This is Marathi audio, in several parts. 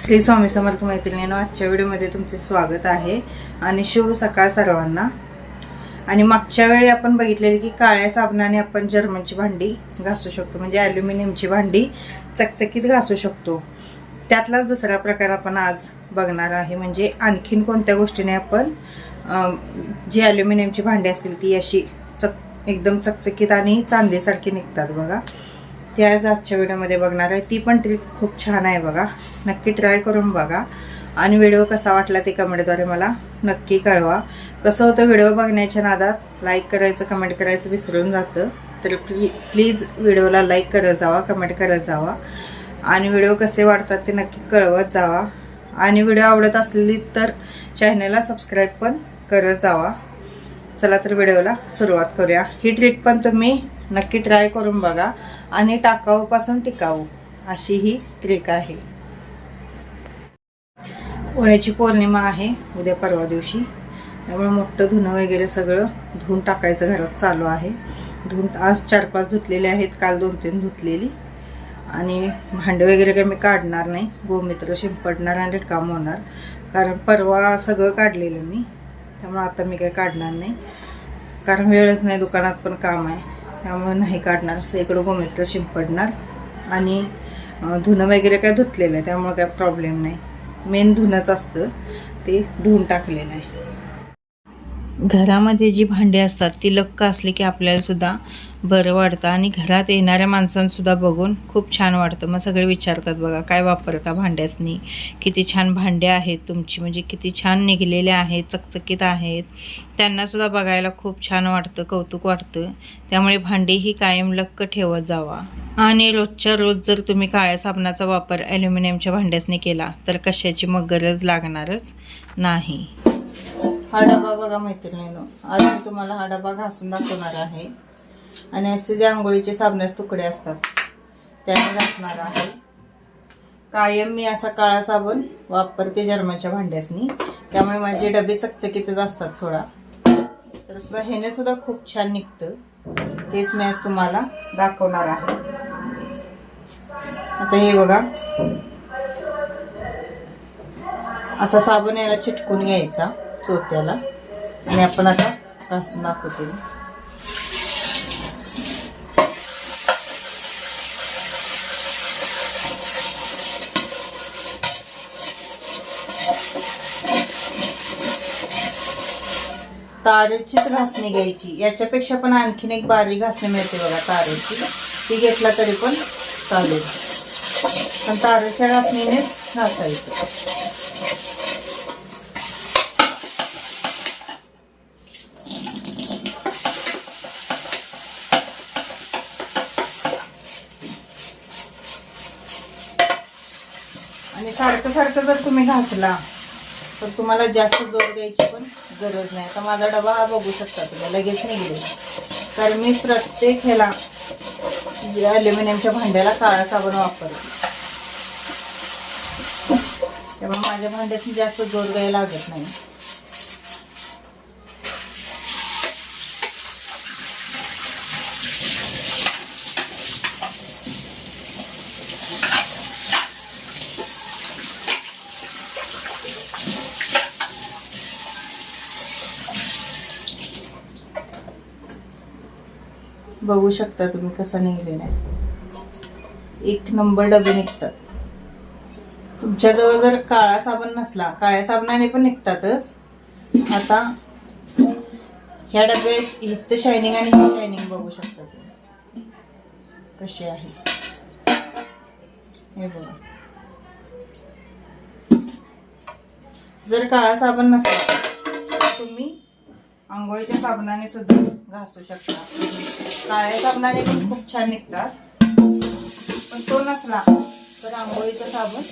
श्री स्वामी समर्थ मैत्रिणींनो आजच्या व्हिडिओमध्ये तुमचे स्वागत आहे आणि शुभ सकाळ सर्वांना. आणि मागच्या वेळी आपण बघितलेले की काळ्या साबणाने आपण जर्मनची भांडी घासू शकतो म्हणजे ॲल्युमिनियमची भांडी चकचकीत घासू शकतो. त्यातलाच दुसरा प्रकार आपण आज बघणार आहे म्हणजे आणखीन कोणत्या गोष्टीने आपण जी ॲल्युमिनियमची भांडी असतील ती अशी चक एकदम चकचकीत आणि चांदीसारखी निघतात बघा. ती आज आजच्या व्हिडिओमध्ये बघणार आहे. ती पण ट्रिक खूप छान आहे बघा. नक्की ट्राय करून बघा. आणि व्हिडिओ कसा वाटला ते कमेंटद्वारे मला नक्की कळवा. कसं होतं व्हिडिओ बघण्याच्या नादात लाईक करायचं कमेंट करायचं विसरून जातं. तर प्ली प्लीज व्हिडिओला लाईक करत जावा कमेंट करत जावा. आणि व्हिडिओ कसे वाटतात ते नक्की कळवत जावा. आणि व्हिडिओ आवडत असलेली तर चॅनलला सबस्क्राईब पण करत जावा. चला तर व्हिडिओला सुरुवात करूया. ही ट्रिक पण तुम्ही नक्की ट्राय करून बघा आणि टाकाऊपासून टिकाऊ अशी ही ट्रिक आहे. पोळ्याची पौर्णिमा आहे उद्या परवा दिवशी. त्यामुळे मोठं धुणं वगैरे सगळं धुवून टाकायचं घरात चालू आहे. धुवून आज चार पाच धुतलेले आहेत काल दोन तीन धुतलेली. आणि भांडे वगैरे काही मी काढणार नाही गोमित्र शिंपडणार आणि रिकाम होणार. कारण परवा सगळं काढलेलं मी त्यामुळे आता मी काही काढणार नाही. कारण वेळच नाही दुकानात पण काम आहे. त्यामुळे नाही काढणार असं इकडं गोमित्र शिंपडणार. आणि धुणं वगैरे काय धुतलेलं आहे त्यामुळे काय प्रॉब्लेम नाही. मेन धुणंच असतं. ते धुवून टाकलेलं आहे. घरामध्ये जी भांडी असतात ती लक्क असली की आपल्यालासुद्धा बरं वाटतं. आणि घरात येणाऱ्या माणसांसुद्धा बघून खूप छान वाटतं. मग सगळे विचारतात बघा काय वापरता भांड्यासनी? किती छान भांडे आहेत तुमची म्हणजे किती छान निघलेले आहेत चकचकीत आहेत. त्यांनासुद्धा बघायला खूप छान वाटतं कौतुक वाटतं. त्यामुळे भांडी ही कायम लक्क ठेवत जावा. आणि रोजच्या रोज जर तुम्ही काळ्या साबणाचा वापर ॲल्युमिनियमच्या भांड्यासनी केला तर कशाची मग गरज लागणारच नाही. हा डबा बघा मैत्रिणीनो. आज मी तुम्हाला हा डबा घासून दाखवणार आहे. आणि असे जे आंघोळीचे साबणाचे तुकडे असतात त्याने घासणार आहे. कायम मी असा काळा साबण वापरते जर्मनच्या भांड्यासनी. त्यामुळे माझे डबे चकचकीतच असतात सोडा. तर सुद्धा ह्याने सुद्धा खूप छान निघतं. तेच मी आज तुम्हाला दाखवणार आहे. आता हे बघा. असा साबण याला चिटकून घ्यायचा. चोत्याला आणि आपण आता घासून दाखवतो. तारेचीच घासणी घ्यायची. याच्यापेक्षा पण आणखीन एक बारीक घासणी मिळते बघा तारेची. ती घेतला तरी पण चालेल. पण तारेच्या घासणीने घासायचं. सारखं सारखं जर तुम्ही घासला तर तुम्हाला जास्त जोर द्यायची पण गरज नाही. आता माझा डबा हा बघू शकता तुम्ही लगेच निघेल. तर मी प्रत्येक ह्याला ॲल्युमिनियमच्या भांड्याला काळा साबण वापरते. त्यामुळे माझ्या भांड्यात जास्त जोर द्यायला लागत नाही. बघू शकता तुम्ही कसं निघलेलं आहे. एक नंबर डबे निघतात. तुमच्याजवळ जर काळा साबण नसला काळ्या साबणाने पण निघतातच. आता ह्या डब्यात इथं शायनिंग आणि ही शायनिंग बघू शकता तुम्ही. कशी आहे हे बघा. जर काळा साबण नसला तुम्ही आंघोळीच्या साबणाने सुद्धा घासू शकता काळ्या साबणाने पण खूप छान निघतात. पण तो नसला तर आंघोळीचा साबण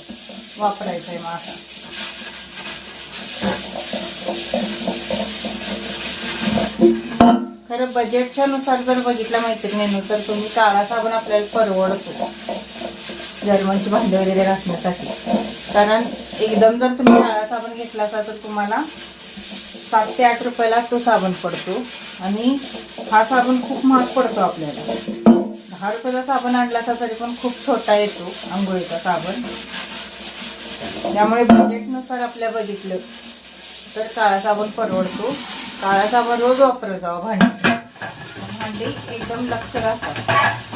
वापरायचा आहे मग खरं बजेटच्या नुसार जर बघितलं मैत्रिणीनं तर तुम्ही काळा साबण आपल्याला परवडतो. जर्मनची भांडी वगैरे घासण्यासाठी. कारण एकदम जर तुम्ही काळा साबण घेतला असा तर तुम्हाला सात ते आठ रुपयाला तो साबण पडतो. आणि हा साबण खूप महाग पडतो आपल्याला. दहा रुपयाचा साबण आणला असा तरी पण खूप छोटा येतो आंघोळीचा साबण. त्यामुळे बजेटनुसार आपल्या बघितलं तर काळा साबण परवडतो. काळा साबण रोज वापरत जावा भांडी. भांडी एकदम लक्ष राहतात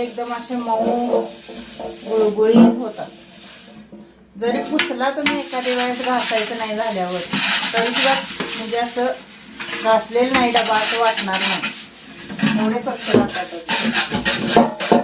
एकदम असे मऊ गुळगुळीत होतात. जरी पुसला तुम्ही एखाद्या वेळेस घासायचं नाही झाल्यावर तरी सुद्धा म्हणजे असं घासलेलं नाही डबा असं वाटणार नाही. एवढे स्वच्छ वाटतात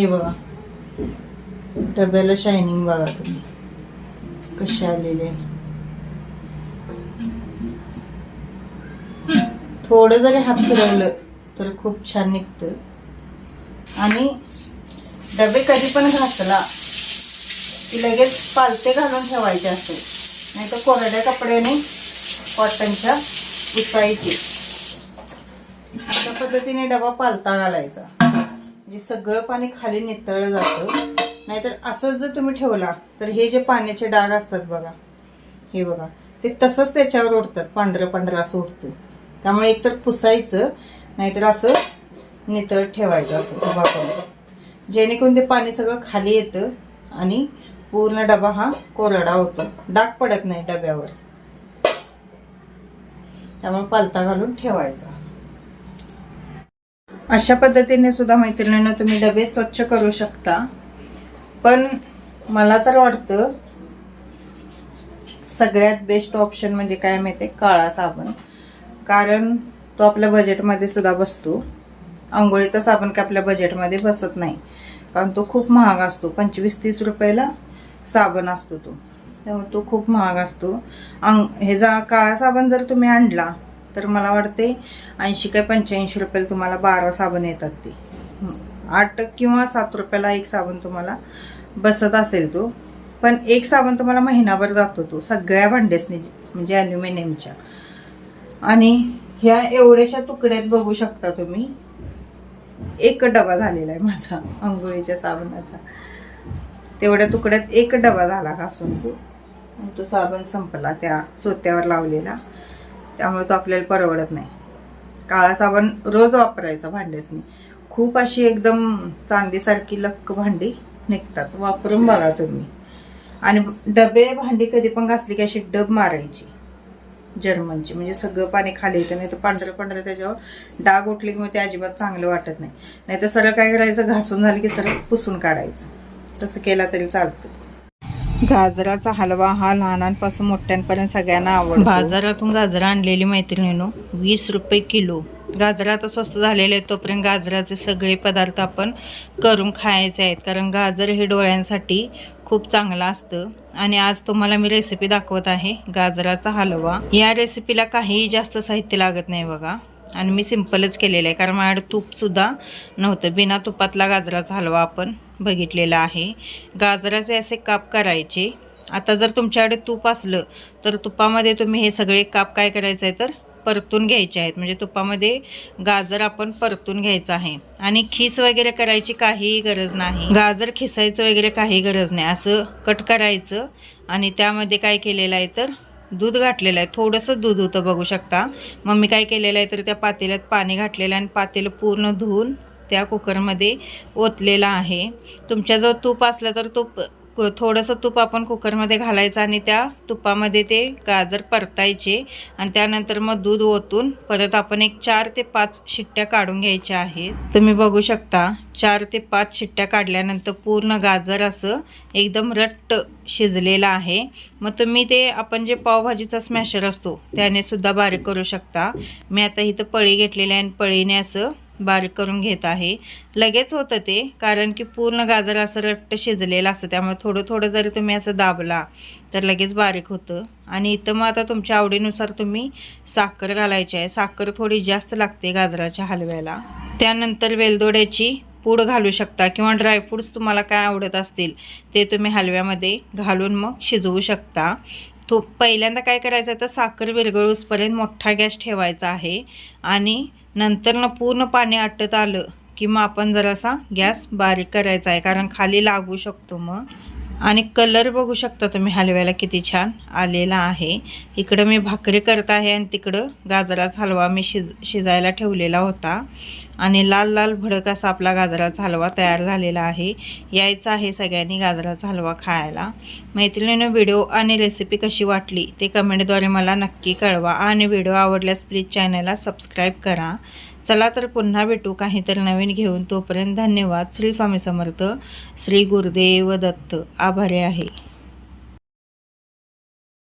हे बघा. डब्याला शायनिंग बघा तुम्ही. कसे आलेले थोडं जरी हात फिरवलं तर खूप छान निघतं. आणि डबे कधी पण घासला की लगेच पालते घालून ठेवायचे असते नाही तर कोरड्या कपड्याने कॉटनच्या उसायचे अशा पद्धतीने डबा पालता घालायचा. म्हणजे सगळं पाणी खाली नितळलं जातं नाहीतर असंच जर तुम्ही ठेवला तर हे जे पाण्याचे डाग असतात बघा हे बघा ते तसंच त्याच्यावर उडतात पांढरं पांढरं असं उडतं त्यामुळे एकतर पुसायचं नाहीतर असं नितळ ठेवायचं असं उभा करून जेणेकरून ते पाणी सगळं खाली येतं आणि पूर्ण डबा हा कोरडा होतो. डाग पडत नाही डब्यावर. त्यामुळे पालता घालून ठेवायचा. अशा पद्धतीने सुद्धा मैत्रिणींना तुम्ही डबे स्वच्छ करू शकता. पण मला तर वाटतं सगळ्यात बेस्ट ऑप्शन म्हणजे काय माहिती आहे काळा साबण. कारण तो आपल्या बजेटमध्ये सुद्धा बसतो. आंघोळीचा साबण काय आपल्या बजेटमध्ये बसत नाही. कारण तो खूप महाग असतो. पंचवीस तीस रुपयाला साबण असतो तो. त्यामुळे तो खूप महाग असतो. अंग हे जा काळा साबण जर तुम्ही आणला तर मला वाटते ऐंशी काय पंच्याऐंशी रुपयाला तुम्हाला बारा साबण येतात ते. आठ किंवा सात रुपयाला एक साबण तुम्हाला बसत असेल तो. पण एक साबण तुम्हाला महिनाभर जातो तो सगळ्या भांडेसनी म्हणजे ॲल्युमिनियमच्या. आणि ह्या एवढ्याशा तुकड्यात बघू शकता तुम्ही एक डबा झालेला आहे माझा आंघोळीच्या साबणाचा. तेवढ्या तुकड्यात एक डबा झाला घासून तो. तो साबण संपला त्या चोत्यावर लावलेला. त्यामुळे तो आपल्याला परवडत नाही. काळा साबण रोज वापरायचा भांड्यासनी खूप अशी एकदम चांदीसारखी लक्क भांडी निघतात. वापरून बघा तुम्ही. आणि डबे भांडी कधी पण घासली की अशी डब मारायची. जर्मनची. म्हणजे सगळं पाणी खाली येतं. नाही तर पांढरं पांढरं त्याच्यावर डाग उठले की मग ते अजिबात चांगलं वाटत नाही. नाही तर सरळ काय करायचं? घासून झालं की सरळ पुसून काढायचं. तसं केला तरी चालतं गाजराचा हलवा हा लहानांपासून मोठ्यांपर्यंत सगळ्यांना आवडतो. बाजारातून गाजरं आणलेली मैत्रिणीनो वीस रुपये किलो. गाजरं आता स्वस्त झालेले आहेत तोपर्यंत गाजराचे सगळे पदार्थ आपण करून खायचे आहेत. कारण गाजर हे डोळ्यांसाठी खूप चांगलं असतं. आणि आज तुम्हाला मी रेसिपी दाखवत आहे गाजराचा हलवा. या रेसिपीला काहीही जास्त साहित्य लागत नाही बघा. आणि मी सिम्पलच केलेलं आहे. कारण माझ्याकडे तूपसुद्धा नव्हतं. बिना तुपातला गाजराचा हलवा आपण बघितलेला आहे. गाजराचे असे काप करायचे. आता जर तुमच्याकडे तूप असलं तर तुपामध्ये तुम्ही हे सगळे काप काय करायचं आहे तर परतून घ्यायचे आहेत. म्हणजे तुपामध्ये गाजर आपण परतून घ्यायचं आहे. आणि खीस वगैरे करायची काहीही गरज नाही. गाजर खिसायचं वगैरे काही गरज नाही. असं कट करायचं आणि त्यामध्ये काय केलेलं आहे तर दूध घातलेलं आहे. थोडंसं दूध होतं बघू शकता. मग मी काय केलेलं आहे तर त्या पातेल्यात पाणी घातलेलं आहे आणि पातेलं पूर्ण धुवून त्या कुकरमध्ये ओतलेलं आहे. तुमच्याजवळ तूप असलं तर तूप थोडंसं तूप आपण कुकरमध्ये घालायचं आणि त्या तुपामध्ये ते गाजर परतायचे आणि त्यानंतर मग दूध ओतून परत आपण एक चार ते पाच शिट्ट्या काढून घ्यायच्या आहेत. तुम्ही बघू शकता चार ते पाच शिट्ट्या काढल्यानंतर पूर्ण गाजर असं एकदम रट्ट शिजलेलं आहे. मग तुम्ही ते आपण जे पावभाजीचा स्मॅशर असतो त्याने सुद्धा बारीक करू शकता. मी आता इथं पळी घेतलेली आहे आणि पळीने असं बारीक करून घेत आहे. लगेच होतं ते कारण की पूर्ण गाजर असं रट्ट शिजलेलं असतं त्यामुळे थोडं थोडं जरी तुम्ही असं दाबला तर लगेच बारीक होतं. आणि इथं मग आता तुमच्या आवडीनुसार तुम्ही साखर घालायची आहे. साखर थोडी जास्त लागते गाजराच्या हलव्याला. त्यानंतर वेलदोड्याची पूड घालू शकता किंवा ड्रायफ्रूट्स तुम्हाला काय आवडत असतील ते तुम्ही हलव्यामध्ये घालून मग शिजवू शकता. तो पहिल्यांदा काय करायचं तर साखर विरगळूसपर्यंत मोठा गॅस ठेवायचा आहे. आणि नंतर ना पूर्ण पाणी आटत आलं की मग आपण जरासा गॅस बारीक करायचा आहे. कारण खाली लागू शकतो मग. आणि कलर बघू शकता तुम्ही हलव्याला किती छान आलेला आहे. इकडं मी भाकरी करत आहे आणि तिकडं गाजराचा हलवा मी शिज शिजायला ठेवलेला होता. आणि लाल लाल भडक असा आपला गाजराचा हलवा तयार झालेला आहे. यायचा आहे सगळ्यांनी गाजराचा हलवा खायला. मैत्रिणीनं व्हिडिओ आणि रेसिपी कशी वाटली ते कमेंटद्वारे मला नक्की कळवा. आणि व्हिडिओ आवडल्यास प्लीज चॅनलला सबस्क्राईब करा. चला तर पुन्हा भेटू काहीतरी नवीन घेऊन. तोपर्यंत धन्यवाद. श्री स्वामी समर्थ. श्री गुरुदेव दत्त. आभारी आहे.